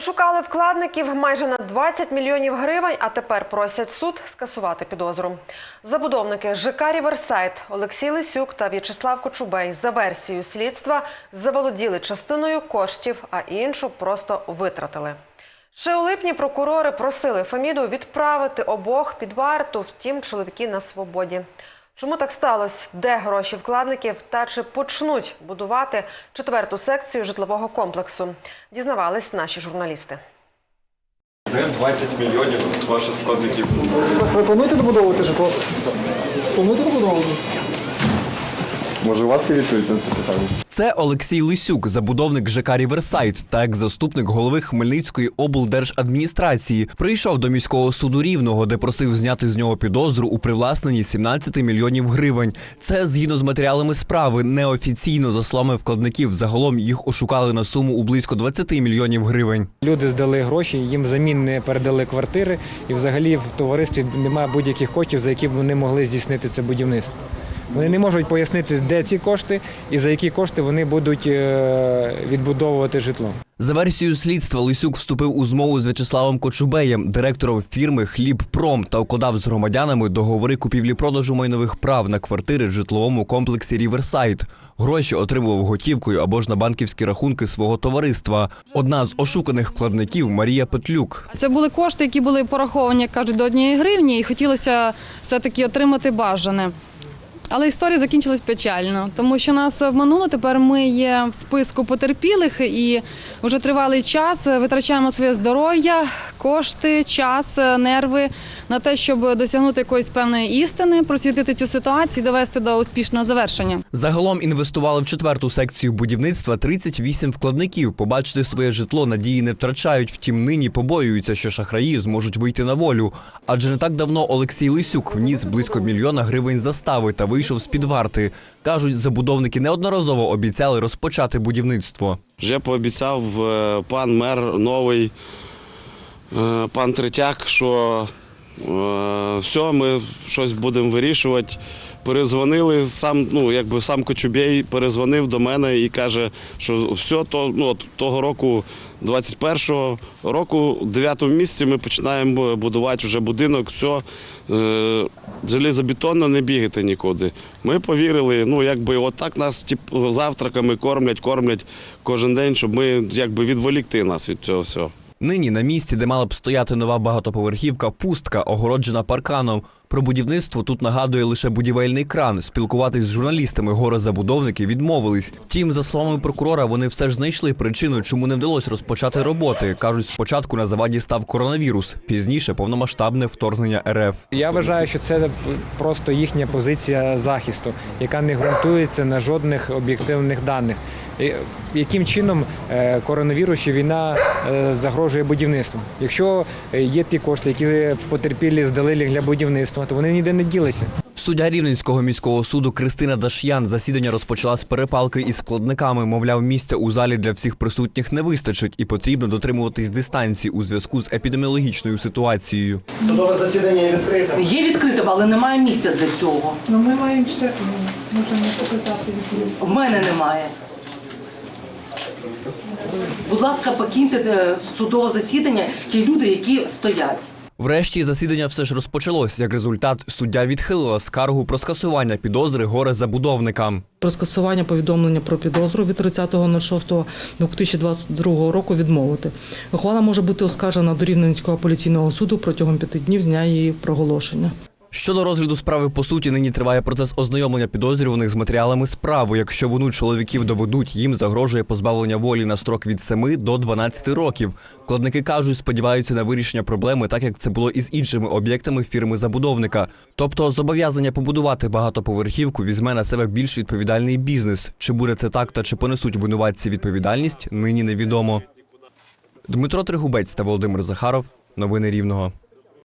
Шукали вкладників майже на 20 мільйонів гривень, а тепер просять суд скасувати підозру. Забудовники ЖК «Ріверсайд» Олексій Лисюк та В'ячеслав Кочубей за версією слідства заволоділи частиною коштів, а іншу просто витратили. Ще у липні прокурори просили Феміду відправити обох під варту, втім чоловіки на свободі. Чому так сталося? Де гроші вкладників та чи почнуть будувати четверту секцію житлового комплексу? Дізнавались наші журналісти. Де 20 мільйонів ваших вкладників? Ви плануєте добудовувати житло? Плануєте добудовувати? Може, у вас є відповідь на це питання? Це Олексій Лисюк, забудовник ЖК Ріверсайд та екс-заступник голови Хмельницької облдержадміністрації. Прийшов до міського суду рівного, де просив зняти з нього підозру у привласненні 17 мільйонів гривень. Це згідно з матеріалами справи неофіційно за словами вкладників. Загалом їх ошукали на суму у близько 20 мільйонів гривень. Люди здали гроші, їм взамін не передали квартири, і взагалі в товаристві немає будь-яких коштів, за які б вони могли здійснити це будівництво. Вони не можуть пояснити, де ці кошти і за які кошти вони будуть е, відбудовувати житло. За версією слідства, Лисюк вступив у змову з В'ячеславом Кочубеєм, директором фірми Хлібпром, та укладав з громадянами договори купівлі-продажу майнових прав на квартири в житловому комплексі Ріверсайд. Гроші отримував готівкою або ж на банківські рахунки свого товариства. Одна з ошуканих вкладників Марія Петлюк. Це були кошти, які були пораховані, як кажуть, до однієї гривні, і хотілося все-таки отримати бажане. Але історія закінчилась печально, тому що нас обмануло. Тепер ми є в списку потерпілих і вже тривалий час витрачаємо своє здоров'я, кошти, час, нерви на те, щоб досягнути якоїсь певної істини, просвітити цю ситуацію, довести до успішного завершення. Загалом інвестували в четверту секцію будівництва 38 вкладників. Побачити своє житло надії не втрачають. Втім, нині побоюються, що шахраї зможуть вийти на волю. Адже не так давно Олексій Лисюк вніс близько мільйона гривень застави та вийшов з під варти. кажуть, забудовники неодноразово обіцяли розпочати будівництво. Вже пообіцяв е, пан мер новий, е, пан Третяк, що е, все, ми щось будемо вирішувати. Перезвонили, сам, ну, якби сам Кочубєй перезвонив до мене і каже, що все, то, ну, от того року, 21-го року, в 9 місяці ми починаємо будувати вже будинок, все, е, залізобетонно не бігати нікуди. Ми повірили, ну якби отак нас тип, завтраками кормлять, кормлять кожен день, щоб ми якби відволікти нас від цього всього. Нині на місці, де мала б стояти нова багатоповерхівка, пустка, огороджена парканом. Про будівництво тут нагадує лише будівельний кран. Спілкуватись з журналістами горозабудовники відмовились. Втім, за словами прокурора, вони все ж знайшли причину, чому не вдалося розпочати роботи. кажуть, спочатку на заваді став коронавірус, пізніше повномасштабне вторгнення РФ. Я вважаю, що це просто їхня позиція захисту, яка не ґрунтується на жодних об'єктивних даних. Яким чином е, коронавірус чи війна е, загрожує будівництву? Якщо е, є ті кошти, які потерпілі здали для будівництва, то вони ніде не ділися. Суддя Рівненського міського суду Кристина Даш'ян засідання розпочала з перепалки із складниками. Мовляв, місця у залі для всіх присутніх не вистачить і потрібно дотримуватись дистанції у зв'язку з епідеміологічною ситуацією. Судове засідання є відкритим. Є відкрите, але немає місця для цього. Ну, ми маємо ще можемо показати. В мене немає. Будь ласка, покиньте е, судове засідання ті люди, які стоять. Врешті засідання все ж розпочалось. Як результат, суддя відхилила скаргу про скасування підозри горе забудовникам. Про скасування повідомлення про підозру від 30.06.2022 року відмовити. Ухвала може бути оскаржена до Рівненського апеляційного суду протягом п'яти днів з дня її проголошення. Щодо розгляду справи по суті, нині триває процес ознайомлення підозрюваних з матеріалами справи. Якщо вину чоловіків доведуть, їм загрожує позбавлення волі на строк від 7 до 12 років. Вкладники кажуть, сподіваються на вирішення проблеми, так як це було із іншими об'єктами фірми забудовника. Тобто, зобов'язання побудувати багатоповерхівку візьме на себе більш відповідальний бізнес. Чи буде це так, та чи понесуть винуватці відповідальність, нині невідомо. Дмитро Тригубець та Володимир Захаров. Новини Рівного.